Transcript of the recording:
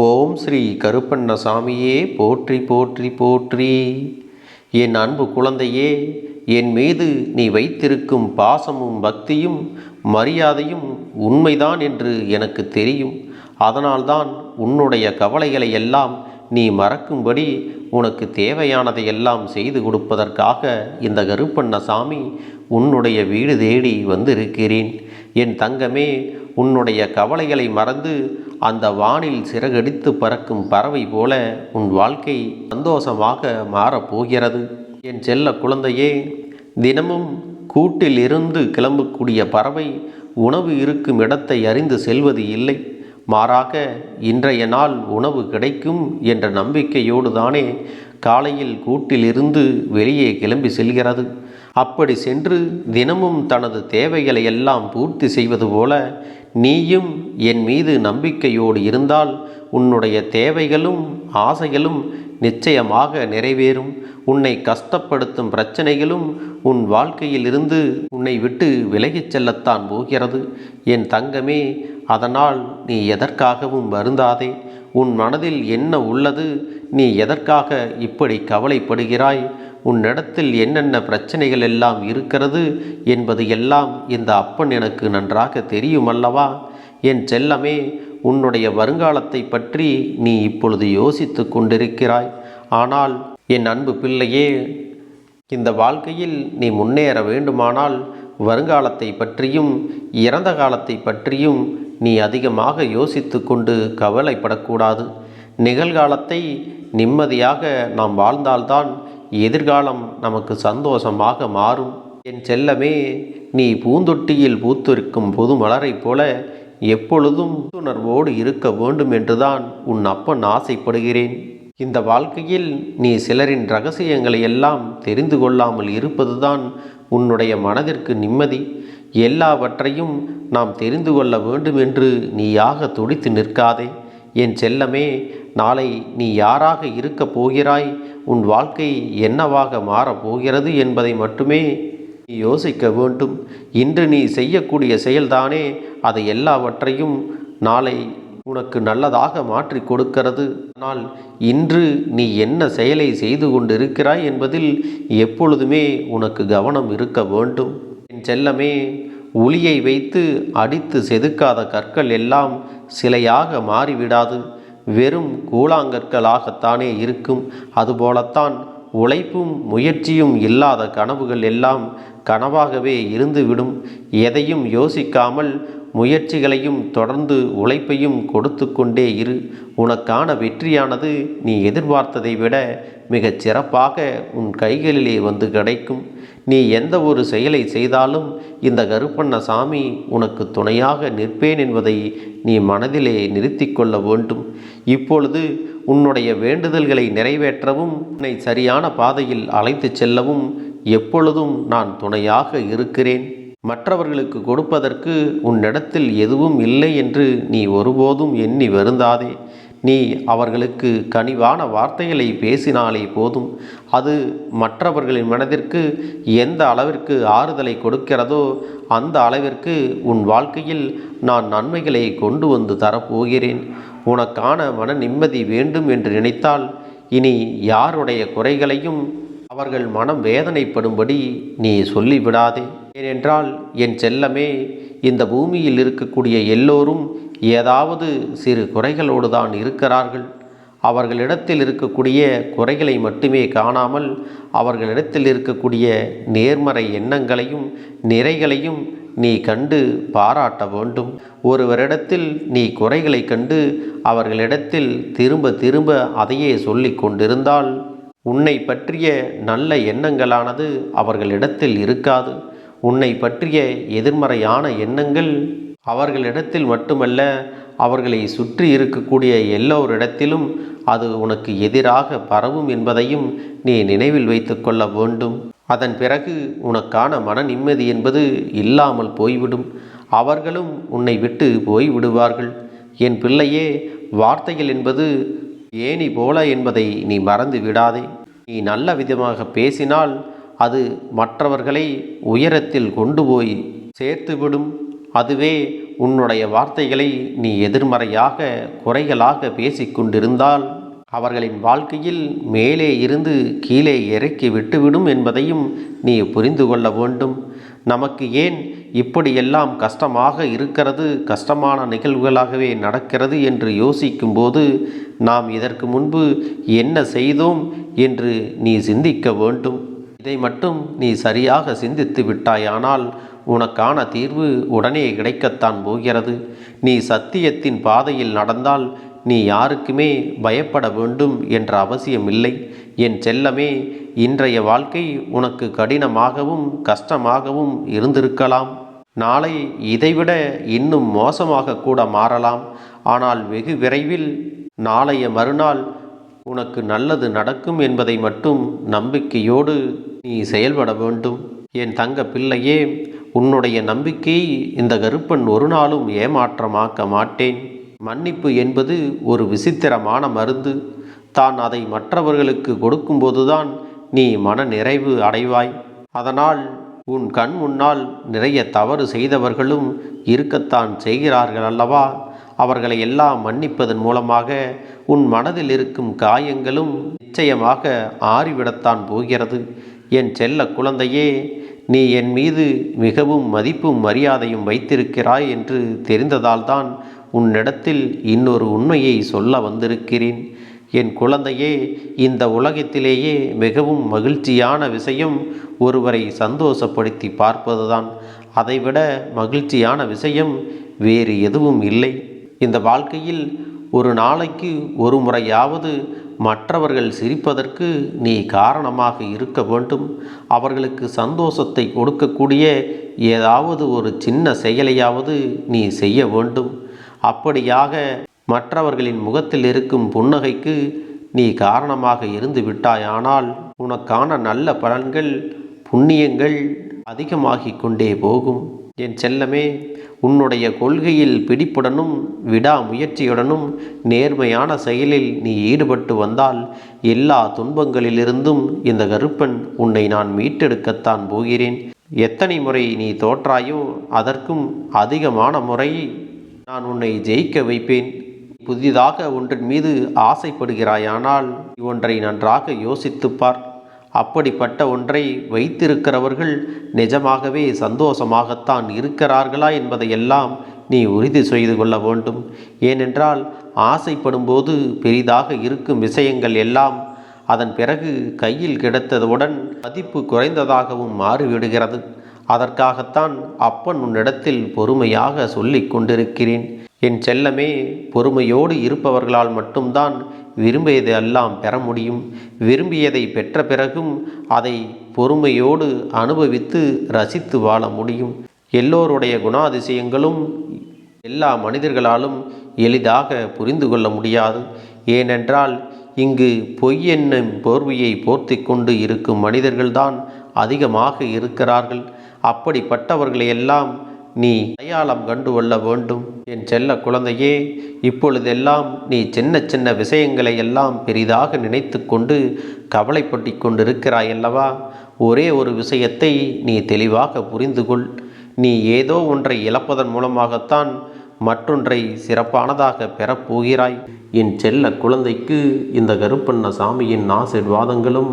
ஓம் ஸ்ரீ கருப்பண்ண சாமியே போற்றி போற்றி போற்றி. என் அன்பு குழந்தையே என் மீது நீ வைத்திருக்கும் பாசமும் பக்தியும் மரியாதையும் உண்மைதான் என்று எனக்கு தெரியும். அதனால்தான் உன்னுடைய கவலைகளை எல்லாம் நீ மறக்கும்படி உனக்கு தேவையானதை எல்லாம் செய்து கொடுப்பதற்காக இந்த கருப்பண்ணசாமி உன்னுடைய வீடு தேடி வந்திருக்கிறேன். என் தங்கமே உன்னுடைய கவலைகளை மறந்து அந்த வானில் சிறகடித்து பறக்கும் பறவை போல உன் வாழ்க்கை சந்தோஷமாக மாறப்போகிறது. என் செல்ல குழந்தையே தினமும் கூட்டில் இருந்து கிளம்பக்கூடிய பறவை உணவு இருக்கும் இடத்தை அறிந்து செல்வது இல்லை. மாறாக இன்றைய நாள் உணவு கிடைக்கும் என்ற நம்பிக்கையோடு தானே காலையில் கூட்டிலிருந்து வெளியே கிளம்பி செல்கிறது. அப்படி சென்று தினமும் தனது தேவைகளை எல்லாம் பூர்த்தி செய்வது போல நீயும் என் மீது நம்பிக்கையோடு இருந்தால் உன்னுடைய தேவைகளும் ஆசைகளும் நிச்சயமாக நிறைவேறும். உன்னை கஷ்டப்படுத்தும் பிரச்சனைகளும் உன் வாழ்க்கையிலிருந்து உன்னை விட்டு விலகிச் செல்லத்தான் போகிறது. என் தங்கமே அதனால் நீ எதற்காகவும் வருந்தாதே. உன் மனதில் என்ன உள்ளது? நீ எதற்காக இப்படி கவலைப்படுகிறாய்? உன்னிடத்தில் என்னென்ன பிரச்சனைகள் எல்லாம் இருக்கிறது என்பது எல்லாம் இந்த அப்பன் எனக்கு நன்றாக தெரியுமல்லவா? என் செல்லமே உன்னுடைய வருங்காலத்தை பற்றி நீ இப்பொழுது யோசித்து கொண்டிருக்கிறாய். ஆனால் என் அன்பு பிள்ளையே இந்த வாழ்க்கையில் நீ முன்னேற வேண்டுமானால் வருங்காலத்தை பற்றியும் இறந்த காலத்தை பற்றியும் நீ அதிகமாக யோசித்து கொண்டு கவலைப்படக்கூடாது. நிகழ்காலத்தை நிம்மதியாக நாம் வாழ்ந்தால்தான் எதிர்காலம் நமக்கு சந்தோஷமாக மாறும். என் செல்லமே நீ பூந்தொட்டியில் பூத்திருக்கும் பொது மலரைப் போல எப்பொழுதும் புத்துணர்வோடு இருக்க வேண்டும் என்றுதான் உன் அப்பன் ஆசைப்படுகிறேன். இந்த வாழ்க்கையில் நீ சிலரின் ரகசியங்களை எல்லாம் தெரிந்து கொள்ளாமல் இருப்பதுதான் உன்னுடைய மனதிற்கு நிம்மதி. எல்லாவற்றையும் நாம் தெரிந்து கொள்ள வேண்டும் என்று நீயாக துடித்து நிற்காதே. என் செல்லமே நாளை நீ யாராக இருக்கப் போகிறாய்? உன் வாழ்க்கை என்னவாக மாறப் போகிறது என்பதை மட்டுமே நீ யோசிக்க வேண்டும். இன்று நீ செய்யக்கூடிய செயல்தானே அதை எல்லாவற்றையும் நாளை உனக்கு நல்லதாக மாற்றி கொடுக்கிறது. ஆனால் இன்று நீ என்ன செயலை செய்து கொண்டிருக்கிறாய் என்பதில் எப்பொழுதுமே உனக்கு கவனம் இருக்க வேண்டும். என் செல்லமே உளியை வைத்து அடித்து செதுக்காத கற்கள் எல்லாம் சிலையாக மாறிவிடாது. வெறும் கூழாங்கற்களாகத்தானே இருக்கும். அதுபோலத்தான் உழைப்பும் முயற்சியும் இல்லாத கனவுகள் எல்லாம் கனவாகவே இருந்துவிடும். எதையும் யோசிக்காமல் முயற்சிகளையும் தொடர்ந்து உழைப்பையும் கொடுத்து கொண்டே இரு. உனக்கான வெற்றியானது நீ எதிர்பார்த்ததை விட மிகச் சிறப்பாக உன் கைகளிலே வந்து கிடைக்கும். நீ எந்த ஒரு செயலை செய்தாலும் இந்த கருப்பண்ண சாமி உனக்கு துணையாக நிற்பேன் என்பதை நீ மனதிலே நிறுத்தி கொள்ள வேண்டும். இப்பொழுது உன்னுடைய வேண்டுதல்களை நிறைவேற்றவும் உன்னை சரியான பாதையில் அழைத்துச் செல்லவும் எப்பொழுதும் நான் துணையாக இருக்கிறேன். மற்றவர்களுக்கு கொடுப்பதற்கு உன்னிடத்தில் எதுவும் இல்லை என்று நீ ஒருபோதும் எண்ணி வருந்தாதே. நீ அவர்களுக்கு கனிவான வார்த்தைகளை பேசினாலே போதும். அது மற்றவர்களின் மனதிற்கு எந்த அளவிற்கு ஆறுதலை கொடுக்கிறதோ அந்த அளவிற்கு உன் வாழ்க்கையில் நான் நன்மைகளை கொண்டு வந்து தரப்போகிறேன். உனக்கான மன நிம்மதி வேண்டும் என்று நினைத்தால் இனி யாருடைய குறைகளையும் அவர்கள் மனம் வேதனைப்படும்படி நீ சொல்லிவிடாதே. ஏனென்றால் என் செல்லமே இந்த பூமியில் இருக்கக்கூடிய எல்லோரும் ஏதாவது சிறு குறைகளோடு தான் இருக்கிறார்கள். அவர்களிடத்தில் இருக்கக்கூடிய குறைகளை மட்டுமே காணாமல் அவர்களிடத்தில் இருக்கக்கூடிய நேர்மறை எண்ணங்களையும் நிறைகளையும் நீ கண்டு பாராட்ட வேண்டும். ஒருவரிடத்தில் நீ குறைகளை கண்டு அவர்களிடத்தில் திரும்ப திரும்ப அதையே சொல்லி கொண்டிருந்தால் உன்னை பற்றிய நல்ல எண்ணங்களானது அவர்களிடத்தில் இருக்காது. உன்னை பற்றிய எதிர்மறையான எண்ணங்கள் அவர்களிடத்தில் மட்டுமல்ல அவர்களை சுற்றி இருக்கக்கூடிய எல்லோரிடத்திலும் அது உனக்கு எதிராக பரவும் என்பதையும் நீ நினைவில் வைத்து கொள்ள வேண்டும். அதன் பிறகு உனக்கான மன நிம்மதி என்பது இல்லாமல் போய்விடும். அவர்களும் உன்னை விட்டு போய்விடுவார்கள். என் பிள்ளையே வார்த்தைகள் என்பது ஏணி போல என்பதை நீ மறந்து விடாதே. நீ நல்ல விதமாக பேசினால் அது மற்றவர்களை உயரத்தில் கொண்டு போய் சேர்த்துவிடும். அதுவே உன்னுடைய வார்த்தைகளை நீ எதிர்மறையாக குறைகளாக பேசிக்கொண்டிருந்தால் அவர்களின் வாழ்க்கையில் மேலே இருந்து கீழே இறக்கி விட்டுவிடும் என்பதையும் நீ புரிந்து கொள்ள வேண்டும். நமக்கு ஏன் இப்படியெல்லாம் கஷ்டமாக இருக்கிறது கஷ்டமான நிகழ்வுகளாகவே நடக்கிறது என்று யோசிக்கும்போது நாம் இதற்கு முன்பு என்ன செய்தோம் என்று நீ சிந்திக்க வேண்டும். இதை மட்டும் நீ சரியாக சிந்தித்து விட்டாயானால் உனக்கான தீர்வு உடனே கிடைக்கத்தான் போகிறது. நீ சத்தியத்தின் பாதையில் நடந்தால் நீ யாருக்குமே பயப்பட வேண்டும் என்ற அவசியமில்லை. என் செல்லமே இன்றைய வாழ்க்கை உனக்கு கடினமாகவும் கஷ்டமாகவும் இருந்திருக்கலாம். நாளை இதைவிட இன்னும் மோசமாக கூட மாறலாம். ஆனால் வெகு விரைவில் நாளைய மறுநாள் உனக்கு நல்லது நடக்கும் என்பதை மட்டும் நம்பிக்கையோடு நீ செயல்பட வேண்டும். என் தங்க பிள்ளையே உன்னுடைய நம்பிக்கையை இந்த கருப்பன் ஒரு நாளும் ஏமாற்றமாக்க மாட்டேன். மன்னிப்பு என்பது ஒரு விசித்திரமான மருந்து. தான் அதை மற்றவர்களுக்கு கொடுக்கும்போதுதான் நீ மன நிறைவு அடைவாய். அதனால் உன் கண் முன்னால் நிறைய தவறு செய்தவர்களும் இருக்கத்தான் செய்கிறார்கள் அல்லவா? அவர்களை எல்லாம் மன்னிப்பதன் மூலமாக உன் மனதில் இருக்கும் காயங்களும் நிச்சயமாக ஆறிவிடத்தான் போகிறது. என் செல்ல குழந்தையே நீ என் மீது மிகவும் மதிப்பும் மரியாதையும் வைத்திருக்கிறாய் என்று தெரிந்ததால்தான் உன்னிடத்தில் இன்னொரு உண்மையை சொல்ல வந்திருக்கிறேன். என் குழந்தையே இந்த உலகத்திலேயே மிகவும் மகிழ்ச்சியான விஷயம் ஒருவரை சந்தோஷப்படுத்தி பார்ப்பதுதான். அதைவிட மகிழ்ச்சியான விஷயம் வேறு எதுவும் இல்லை. இந்த வாழ்க்கையில் ஒரு நாளைக்கு ஒரு முறையாவது மற்றவர்கள் சிரிப்பதற்கு நீ காரணமாக இருக்க வேண்டும். அவர்களுக்கு சந்தோஷத்தை கொடுக்கக்கூடிய ஏதாவது ஒரு சின்ன செயலையாவது நீ செய்ய வேண்டும். அப்படியாக மற்றவர்களின் முகத்தில் இருக்கும் புன்னகைக்கு நீ காரணமாக இருந்து விட்டாயானால் உனக்கான நல்ல பலன்கள் புண்ணியங்கள் அதிகமாகிக் கொண்டே போகும். என் செல்லமே உன்னுடைய கொள்கையில் பிடிப்புடனும் விடாமுயற்சியுடனும் நேர்மையான செயலில் நீ ஈடுபட்டு வந்தால் எல்லா துன்பங்களிலிருந்தும் இந்த கருப்பன் உன்னை நான் மீட்டெடுக்கத்தான் போகிறேன். எத்தனை முறை நீ தோற்றாயோ அதற்கும் அதிகமான முறை நான் உன்னை ஜெயிக்க வைப்பேன். புதிதாக ஒன்றின் மீது ஆசைப்படுகிறாயானால் ஒன்றை நன்றாக யோசித்துப்பார் அப்படிப்பட்ட ஒன்றை வைத்திருக்கிறவர்கள் நிஜமாகவே சந்தோஷமாகத்தான் இருக்கிறார்களா என்பதையெல்லாம் நீ உறுதி செய்து கொள்ள வேண்டும். ஏனென்றால் ஆசைப்படும்போது பெரிதாக இருக்கும் விஷயங்கள் எல்லாம் அதன் பிறகு கையில் கிடைத்ததுடன் மதிப்பு குறைந்ததாகவும் மாறிவிடுகிறது. அதற்காகத்தான் அப்பன் உன்னிடத்தில் பொறுமையாக சொல்லிக் கொண்டிருக்கிறேன். என் செல்லமே பொறுமையோடு இருப்பவர்களால் மட்டும்தான் விரும்பியதை எல்லாம் பெற முடியும். விரும்பியதை பெற்ற பிறகும் அதை பொறுமையோடு அனுபவித்து ரசித்து வாழ முடியும். எல்லோருடைய குணாதிசயங்களும் எல்லா மனிதர்களாலும் எளிதாக புரிந்து கொள்ள முடியாது. ஏனென்றால் இங்கு பொய் என்னும் போர்வையை போர்த்தி கொண்டு இருக்கும் மனிதர்கள்தான் அதிகமாக இருக்கிறார்கள். அப்படிப்பட்டவர்களையெல்லாம் நீ அடையாளம் கண்டு கொள்ள வேண்டும். என் செல்ல குழந்தையே இப்பொழுதெல்லாம் நீ சின்ன சின்ன விஷயங்களை எல்லாம் பெரிதாக நினைத்து கொண்டு கவலைப்பட்டு கொண்டிருக்கிறாய் அல்லவா? ஒரே ஒரு விஷயத்தை நீ தெளிவாக புரிந்து கொள். நீ ஏதோ ஒன்றை இழப்பதன் மூலமாகத்தான் மற்றொன்றை சிறப்பானதாக பெறப்போகிறாய் என் செல்ல குழந்தைக்கு இந்த கருப்பண்ண சாமியின் ஆசிர்வாதங்களும்